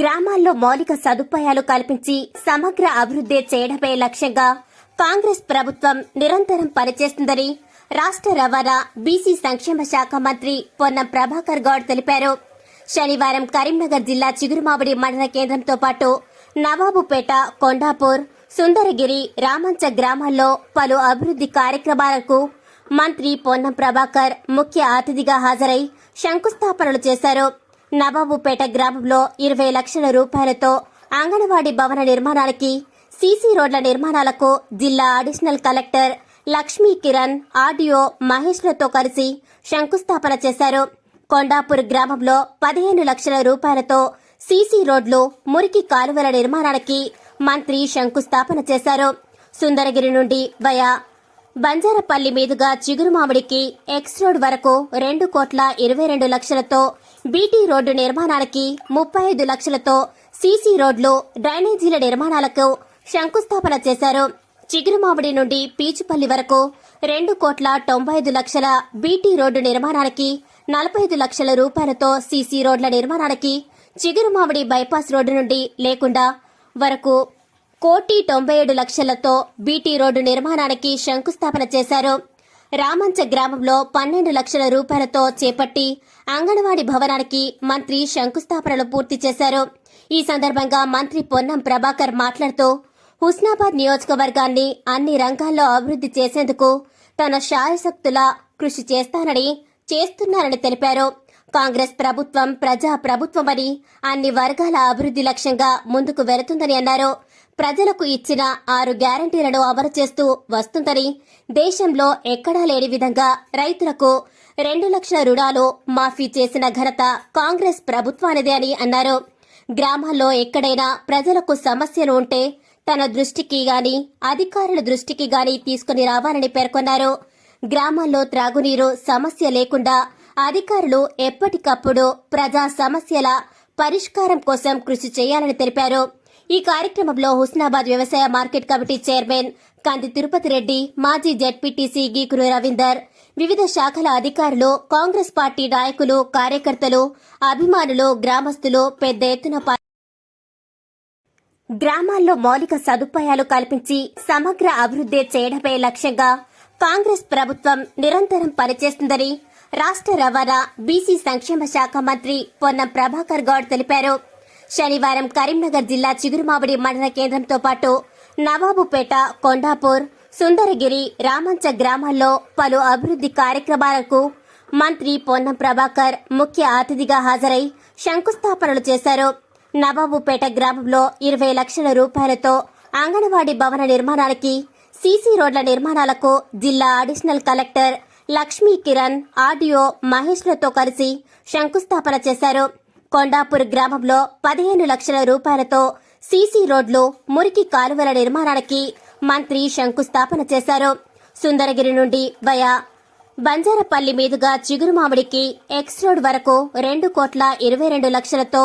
గ్రామాల్లో మౌలిక సదుపాయాలు కల్పించి సమగ్ర అభివృద్ధి చేయడమే లక్ష్యంగా కాంగ్రెస్ ప్రభుత్వం నిరంతరం పనిచేస్తుందని రాష్ట్ర రవాణా బీసీ సంక్షేమ శాఖ మంత్రి పొన్నం ప్రభాకర్ గౌడ్ తెలిపారు. శనివారం కరీంనగర్ జిల్లా చిగురుమామిడి మండల కేంద్రంతో పాటు నవాబుపేట కొండాపూర్ సుందరగిరి రామంచ గ్రామాల్లో పలు అభివృద్ధి కార్యక్రమాలకు మంత్రి పొన్నం ప్రభాకర్ ముఖ్య అతిథిగా హాజరై శంకుస్థాపనలు చేశారు. నవాబుపేట గ్రామంలో ఇరవై లక్షల రూపాయలతో అంగన్వాడీ భవన నిర్మాణానికి సీసీ రోడ్ల నిర్మాణాలకు జిల్లా additional collector Lakshmi Kiran RDO మహేష్లతో కలిసి శంకుస్థాపన చేశారు. కొండాపూర్ గ్రామంలో పదిహేను లక్షల రూపాయలతో సీసీ రోడ్లు మురికి కాలువల నిర్మాణానికి మంత్రి శంకుస్థాపన చేశారు. సుందరగిరి నుండి వయా బంజారపల్లి మీదుగా చిగురుమామిడికి ఎక్స్ రోడ్ వరకు రెండు కోట్ల ఇరవై రెండు లక్షలతో బీటీ రోడ్డు నిర్మాణానికి ముప్పై ఐదు లక్షలతో సీసీ రోడ్లు డ్రైనేజీల నిర్మాణాలకు శంకుస్థాపన చేశారు. చిగురుమామిడి నుండి పీచుపల్లి వరకు రెండు కోట్ల తొంభై ఐదు లక్షల బీటీ రోడ్డు నిర్మాణానికి నలభై ఐదు లక్షల రూపాయలతో సీసీ రోడ్ల నిర్మాణానికి చిగురుమామిడి బైపాస్ రోడ్డు నుండి లేకుండా వరకు కోటి తొంభై ఏడు లక్షలతో బీటీ రోడ్డు నిర్మాణానికి శంకుస్థాపన చేశారు. రామంచ గ్రామంలో పన్నెండు లక్షల రూపాయలతో చేపట్టి అంగన్వాడీ భవనానికి మంత్రి శంకుస్థాపనలు పూర్తి చేశారు. ఈ సందర్భంగా మంత్రి పొన్నం ప్రభాకర్ మాట్లాడుతూ హుస్నాబాద్ నియోజకవర్గాన్ని అన్ని రంగాల్లో అభివృద్ధి చేసేందుకు తన శాయశక్తులా కృషి చేస్తానని చేస్తున్నారని తెలిపారు. కాంగ్రెస్ ప్రభుత్వం ప్రజా ప్రభుత్వమని అన్ని వర్గాల అభివృద్ధి లక్ష్యంగా ముందుకు వెళుతుందని అన్నారు. ప్రజలకు ఇచ్చిన ఆరు గ్యారంటీలను అమలు చేస్తూ వస్తుందని దేశంలో ఎక్కడా లేని విధంగా రైతులకు రెండు లక్షల రుణాలు మాఫీ చేసిన ఘనత కాంగ్రెస్ ప్రభుత్వానిదే అని అన్నారు. గ్రామాల్లో ఎక్కడైనా ప్రజలకు సమస్యలు ఉంటే తన దృష్టికి గాని అధికారుల దృష్టికి గాని తీసుకుని రావాలని పేర్కొన్నారు. గ్రామాల్లో త్రాగునీరు సమస్య లేకుండా అధికారులు ఎప్పటికప్పుడు ప్రజా సమస్యల పరిష్కారం కోసం కృషి చేయాలని తెలిపారు. ఈ కార్యక్రమంలో హుస్నాబాద్ వ్యవసాయ మార్కెట్ కమిటీ చైర్మన్ కంది తిరుపతి రెడ్డి మాజీ జడ్పీటీసీ గీకురు రవీందర్ వివిధ శాఖల అధికారులు కాంగ్రెస్ పార్టీ నాయకులు కార్యకర్తలు అభిమానులు గ్రామస్తులు పెద్ద ఎత్తున గ్రామాల్లో మౌలిక సదుపాయాలు కల్పించి సమగ్ర అభివృద్ధి చేయడమే లక్ష్యంగా కాంగ్రెస్ ప్రభుత్వం నిరంతరం పనిచేస్తుందని రాష్ట్ర రవాణా బీసీ సంక్షేమ శాఖ మంత్రి పొన్నం ప్రభాకర్ గౌడ్ తెలిపారు. శనివారం కరీంనగర్ జిల్లా చిగురుమావిడి మండల కేంద్రంతో పాటు నవాబుపేట కొండాపూర్ సుందరగిరి రామంచ గ్రామాల్లో పలు అభివృద్ధి కార్యక్రమాలకు మంత్రి పొన్నం ప్రభాకర్ ముఖ్య అతిథిగా హాజరై శంకుస్థాపనలు చేశారు. నవాబుపేట గ్రామంలో ఇరవై లక్షల రూపాయలతో అంగన్వాడీ భవన నిర్మాణానికి సీసీ రోడ్ల నిర్మాణాలకు జిల్లా additional collector Lakshmi Kiran RDO మహేష్లతో కలిసి శంకుస్థాపన చేశారు. కొండాపూర్ గ్రామంలో పదిహేను లక్షల రూపాయలతో సీసీ రోడ్లు మురికి కాలువల నిర్మాణానికి మంత్రి శంకుస్థాపన చేశారు. సుందరగిరి నుండి వయా బంజారపల్లి మీదుగా చిగురుమామిడికి ఎక్స్ రోడ్ వరకు రెండు కోట్ల ఇరవై రెండు లక్షలతో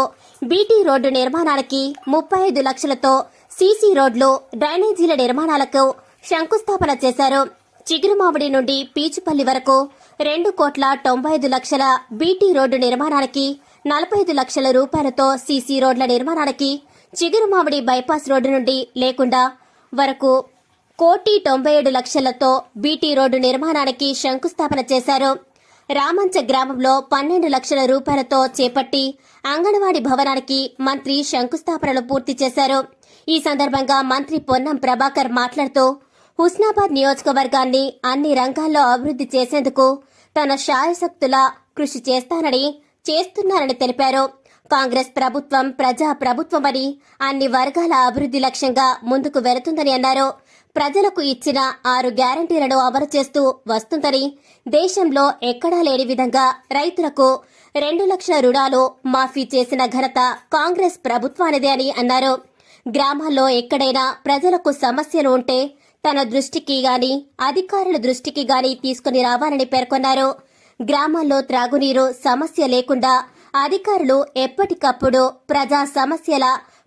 బీటీ రోడ్డు నిర్మాణానికి ముప్పై ఐదు లక్షలతో సీసీ రోడ్లు డ్రైనేజీల నిర్మాణాలకు శంకుస్థాపన చేశారు. చిగురుమామిడి నుండి పీచుపల్లి వరకు రెండు కోట్ల తొంభై ఐదు లక్షల బీటీ రోడ్డు నిర్మాణానికి నలభై ఐదు లక్షల రూపాయలతో సీసీ రోడ్ల నిర్మాణానికి చిగురుమామిడి బైపాస్ రోడ్డు నుండి లేకుండా వరకు కోటి తొంభై ఏడు లక్షలతో బీటీ రోడ్డు నిర్మాణానికి శంకుస్థాపన చేశారు. రామంచ గ్రామంలో పన్నెండు లక్షల రూపాయలతో చేపట్టి అంగన్వాడీ భవనానికి మంత్రి శంకుస్థాపనలు పూర్తి చేశారు. ఈ సందర్భంగా మంత్రి పొన్నం ప్రభాకర్ మాట్లాడుతూ హుస్నాబాద్ నియోజకవర్గాన్ని అన్ని రంగాల్లో అభివృద్ధి చేసేందుకు తన శాయశక్తులా కృషి చేస్తానని చేస్తున్నారని తెలిపారు. కాంగ్రెస్ ప్రభుత్వం ప్రజా ప్రభుత్వమని అన్ని వర్గాల అభివృద్ధి లక్ష్యంగా ముందుకు వెళుతుందని అన్నారు. ప్రజలకు ఇచ్చిన ఆరు గ్యారంటీలను అమలు చేస్తూ వస్తుందని దేశంలో ఎక్కడా లేని విధంగా రైతులకు రెండు లక్షల రుణాలు మాఫీ చేసిన ఘనత కాంగ్రెస్ ప్రభుత్వానిదే అని అన్నారు. గ్రామాల్లో ఎక్కడైనా ప్రజలకు సమస్యలు ఉంటే తన దృష్టికి గాని అధికారుల దృష్టికి గాని తీసుకుని రావాలని పేర్కొన్నారు. గ్రామాల్లో త్రాగునీరు సమస్య లేకుండా అధికారులు ఎప్పటికప్పుడు ప్రజా సమస్యల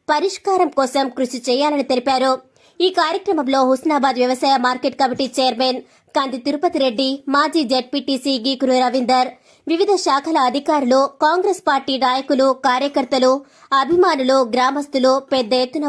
పరిష్కారం కోసం కృషి చేయాలని తెలిపారు. ఈ కార్యక్రమంలో హుస్నాబాద్ వ్యవసాయ మార్కెట్ కమిటీ చైర్మన్ కంది తిరుపతి రెడ్డి మాజీ జడ్పీటీసీ గీకురు రవీందర్ వివిధ శాఖల అధికారులు కాంగ్రెస్ పార్టీ నాయకులు కార్యకర్తలు అభిమానులు గ్రామస్తులు పెద్ద ఎత్తున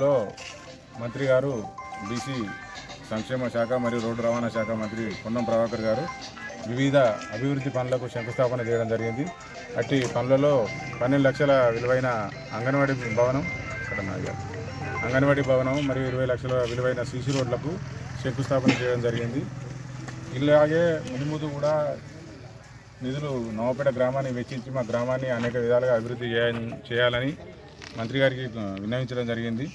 లో మంత్రి గారు బీసీ సంక్షేమ శాఖ మరియు రోడ్డు రవాణా శాఖ మంత్రి పొన్నం ప్రభాకర్ గారు వివిధ అభివృద్ధి పనులకు శంకుస్థాపన చేయడం జరిగింది. అట్టి పనులలో పన్నెండు లక్షల విలువైన అంగన్వాడీ భవనం ఇక్కడ నాగారు అంగన్వాడీ భవనం మరియు ఇరవై లక్షల విలువైన సీసీ రోడ్లకు శంకుస్థాపన చేయడం జరిగింది. ఇలాగే ముందు కూడా నిధులు నవపేట గ్రామాన్ని వెచ్చించి మా గ్రామాన్ని అనేక విధాలుగా అభివృద్ధి చేయాలని చేయాలని మంత్రి గారికి విన్నవించడం జరిగింది.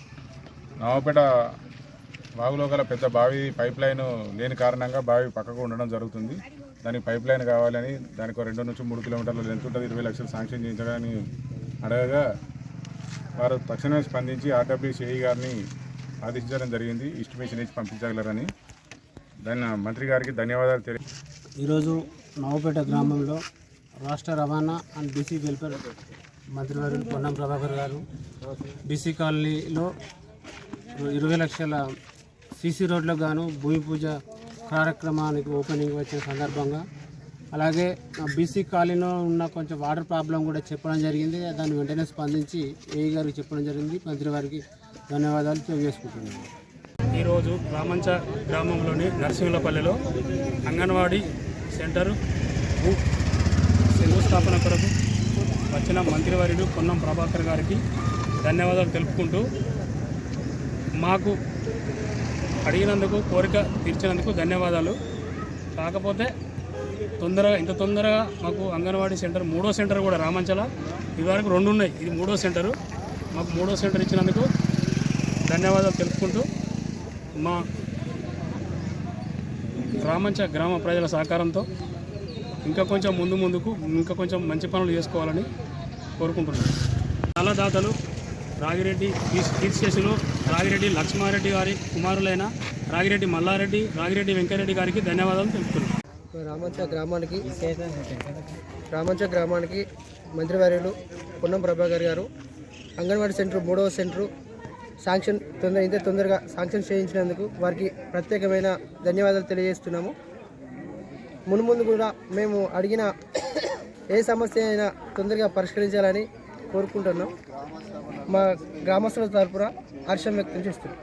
నవపేట వాగులో గల పెద్ద బావి పైప్ లైన్ లేని కారణంగా బావి పక్కకు ఉండడం జరుగుతుంది. దానికి పైప్ లైన్ కావాలని దానికి రెండు నుంచి మూడు కిలోమీటర్లు లెంత్ ఉంటుంది. ఇరవై లక్షలు శాంక్షన్ చేయించడానికి అడగగా వారు తక్షణమే స్పందించి ఆర్డబ్ల్యూసీఐ గారిని ఆదేశించడం జరిగింది. ఇస్టిమేషన్ ఇచ్చి పంపించగలరని. దాన్ని మంత్రి గారికి ధన్యవాదాలు తెలియ ఈరోజు నవపేట గ్రామంలో రాష్ట్ర రవాణా అండ్ బీసీ వెల్ఫేర్ మంత్రివర్యులు పొన్నం ప్రభాకర్ గారు. బీసీ కాలనీలో ఇరవై లక్షల సీసీ రోడ్లకు గాను భూమి పూజ కార్యక్రమానికి ఓపెనింగ్ వచ్చిన సందర్భంగా అలాగే బీసీ కాలనీలో ఉన్న కొంచెం వాటర్ ప్రాబ్లం కూడా చెప్పడం జరిగింది. దాన్ని వెంటనే స్పందించి ఏ గారికి చెప్పడం జరిగింది. మంత్రి వారికి ధన్యవాదాలు తెలియజేసుకుంటున్నాను. ఈరోజు గ్రామంచ గ్రామంలోని నరసింహులపల్లిలో అంగన్వాడీ సెంటర్ శంకుస్థాపన కొరకు వచ్చిన మంత్రివర్యుడు పొన్నం ప్రభాకర్ గారికి ధన్యవాదాలు తెలుపుకుంటూ మాకు అడిగినందుకు కోరిక తీర్చినందుకు ధన్యవాదాలు. కాకపోతే తొందరగా ఇంత తొందరగా మాకు అంగన్వాడీ సెంటర్ మూడో సెంటర్ కూడా రామంచల. ఇదివరకు రెండు ఉన్నాయి. ఇది మూడో సెంటరు. మాకు మూడో సెంటర్ ఇచ్చినందుకు ధన్యవాదాలు తెలుపుకుంటూ మా రామంచ గ్రామ ప్రజల సహకారంతో ఇంకా కొంచెం ముందు ముందుకు ఇంకా కొంచెం మంచి పనులు చేసుకోవాలని కోరుకుంటున్నాను నల్లదాతలు రాగిరెడ్డి కీర్తిశేషులు రాగిరెడ్డి లక్ష్మారెడ్డి గారి కుమారులైన రాగిరెడ్డి మల్లారెడ్డి రాగిరెడ్డి వెంకరెడ్డి గారికి ధన్యవాదాలు తెలుపుతున్నాను రామంచ గ్రామానికి రామంచ గ్రామానికి మంత్రివర్యులు పొన్నం ప్రభాకర్ గారు అంగన్వాడీ సెంటర్ మూడవ సెంటరు శాంక్షన్ తొందర ఇంత తొందరగా శాంక్షన్ చేయించినందుకు వారికి ప్రత్యేకమైన ధన్యవాదాలు తెలియజేస్తున్నాము. మున్ముందు కూడా మేము అడిగిన ఏ సమస్య అయినా తొందరగా పరిష్కరించాలని కోరుకుంటున్నాం. మా గ్రామస్తుల తరపున హర్షం వ్యక్తం చేస్తున్నాం.